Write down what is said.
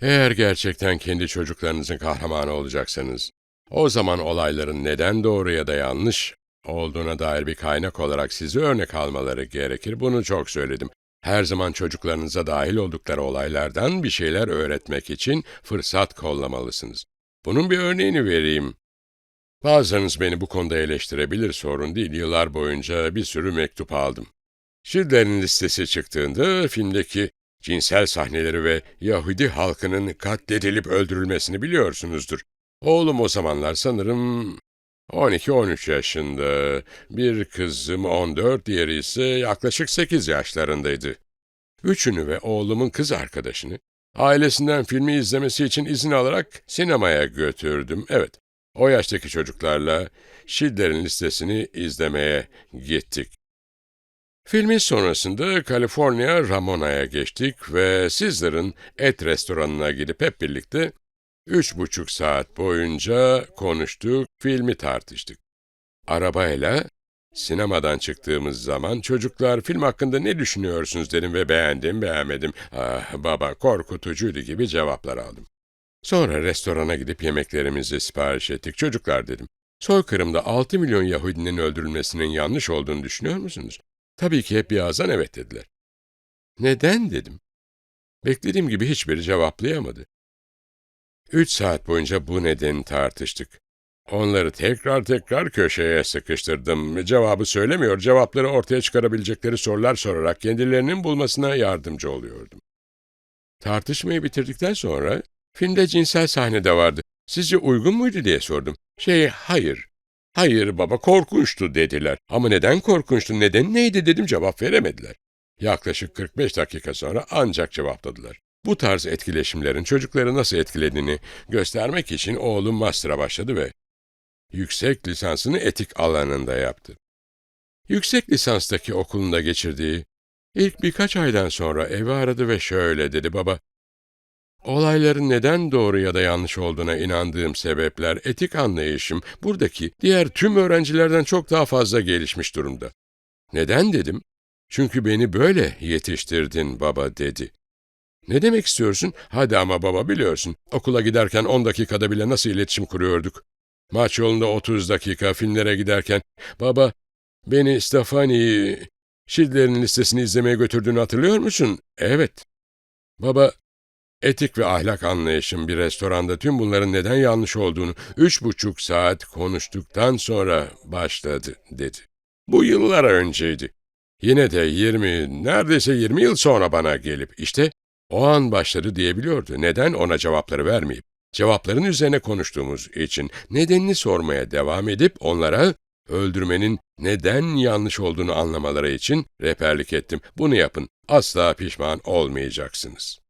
Eğer gerçekten kendi çocuklarınızın kahramanı olacaksanız, o zaman olayların neden doğru ya da yanlış olduğuna dair bir kaynak olarak sizi örnek almaları gerekir. Bunu çok söyledim. Her zaman çocuklarınıza dahil oldukları olaylardan bir şeyler öğretmek için fırsat kollamalısınız. Bunun bir örneğini vereyim. Bazılarınız beni bu konuda eleştirebilir, sorun değil. Yıllar boyunca bir sürü mektup aldım. Schindler'in listesi çıktığında filmdeki cinsel sahneleri ve Yahudi halkının katledilip öldürülmesini biliyorsunuzdur. Oğlum o zamanlar sanırım 12-13 yaşında, bir kızım 14, diğeri ise yaklaşık 8 yaşlarındaydı. Üçünü ve oğlumun kız arkadaşını ailesinden filmi izlemesi için izin alarak sinemaya götürdüm. Evet, o yaştaki çocuklarla Schindler'in listesini izlemeye gittik. Filmin sonrasında Kaliforniya Ramona'ya geçtik ve Sizzler'ın et restoranına gidip hep birlikte üç buçuk saat boyunca konuştuk, filmi tartıştık. Arabayla sinemadan çıktığımız zaman çocuklar film hakkında ne düşünüyorsunuz dedim ve beğendim, beğenmedim. Ah baba korkutucuydu gibi cevaplar aldım. Sonra restorana gidip yemeklerimizi sipariş ettik. Çocuklar dedim, soykırımda 6 milyon Yahudinin öldürülmesinin yanlış olduğunu düşünüyor musunuz? Tabii ki hep bir ağızdan evet dediler. Neden dedim. Beklediğim gibi hiçbiri cevaplayamadı. Üç saat boyunca bu nedeni tartıştık. Onları tekrar tekrar köşeye sıkıştırdım. Cevabı söylemiyor, cevapları ortaya çıkarabilecekleri sorular sorarak kendilerinin bulmasına yardımcı oluyordum. Tartışmayı bitirdikten sonra filmde cinsel sahne de vardı. Sizce uygun muydu diye sordum. Şey, hayır. Hayır baba korkunçtu dediler. Ama neden korkunçtu, neden neydi dedim cevap veremediler. Yaklaşık 45 dakika sonra ancak cevapladılar. Bu tarz etkileşimlerin çocukları nasıl etkilediğini göstermek için oğlum master'a başladı ve yüksek lisansını etik alanında yaptı. Yüksek lisanstaki okulunda geçirdiği ilk birkaç aydan sonra evi aradı ve şöyle dedi baba, Olayların neden doğru ya da yanlış olduğuna inandığım sebepler, etik anlayışım buradaki diğer tüm öğrencilerden çok daha fazla gelişmiş durumda. Neden dedim? Çünkü beni böyle yetiştirdin baba dedi. Ne demek istiyorsun? Hadi ama baba biliyorsun. Okula giderken 10 dakikada bile nasıl iletişim kuruyorduk? Maç yolunda 30 dakika, filmlere giderken, baba beni Stefani Schindler'in listesini izlemeye götürdüğünü hatırlıyor musun? Evet. Baba, etik ve ahlak anlayışım bir restoranda tüm bunların neden yanlış olduğunu üç buçuk saat konuştuktan sonra başladı, dedi. Bu yıllar önceydi. Yine de 20, neredeyse 20 yıl sonra bana gelip işte o an başladı diyebiliyordu. Neden ona cevapları vermeyip, cevapların üzerine konuştuğumuz için nedenini sormaya devam edip onlara öldürmenin neden yanlış olduğunu anlamaları için rehberlik ettim. Bunu yapın, asla pişman olmayacaksınız.